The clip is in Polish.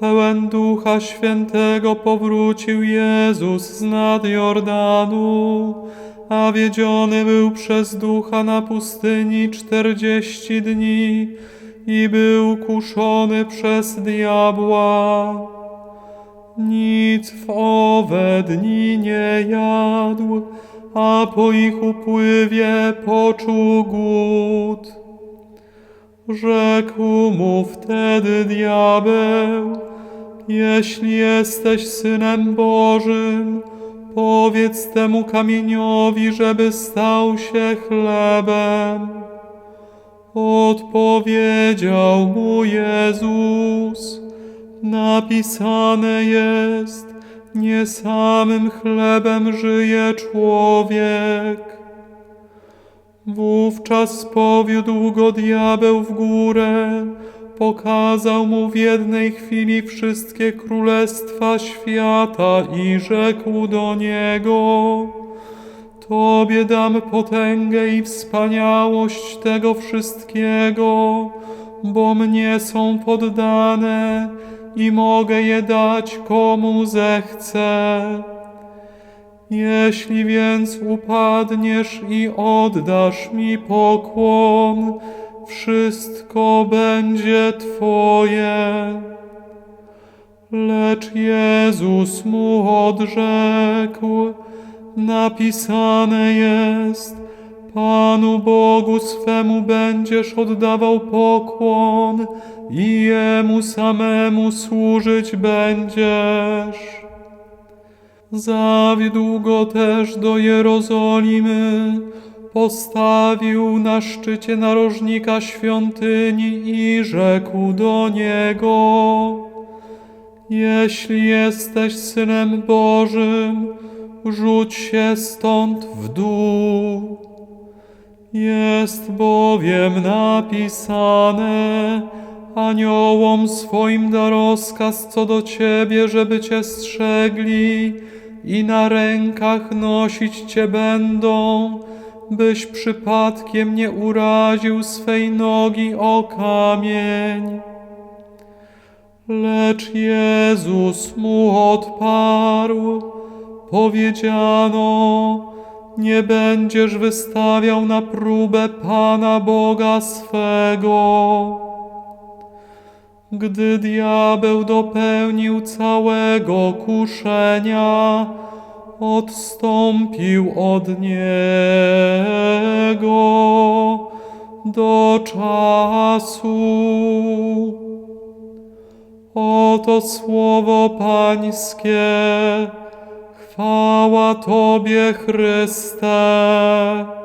pełen Ducha Świętego powrócił Jezus z nad Jordanu, a wiedziony był przez Ducha na pustyni czterdzieści dni i był kuszony przez diabła. Nic w owe dni nie jadł, a po ich upływie poczuł głód. Rzekł mu wtedy diabeł, jeśli jesteś synem Bożym, powiedz temu kamieniowi, żeby stał się chlebem. Odpowiedział mu Jezus, napisane jest, nie samym chlebem żyje człowiek. Wówczas powiódł go diabeł w górę, pokazał mu w jednej chwili wszystkie królestwa świata i rzekł do niego: Tobie dam potęgę i wspaniałość tego wszystkiego, bo mnie są poddane i mogę je dać komu zechcę. Jeśli więc upadniesz i oddasz mi pokłon, wszystko będzie Twoje. Lecz Jezus mu odrzekł, napisane jest, Panu Bogu swemu będziesz oddawał pokłon i Jemu samemu służyć będziesz. Zawiódł go też do Jerozolimy, postawił na szczycie narożnika świątyni i rzekł do niego: Jeśli jesteś synem Bożym, rzuć się stąd w dół. Jest bowiem napisane, aniołom swoim da rozkaz co do ciebie, żeby cię strzegli i na rękach nosić cię będą, byś przypadkiem nie uraził swej nogi o kamień. Lecz Jezus mu odparł, powiedziano, nie będziesz wystawiał na próbę Pana Boga swego. Gdy diabeł dopełnił całego kuszenia, odstąpił od niego do czasu. Oto słowo Pańskie. Chwała Tobie, Chryste.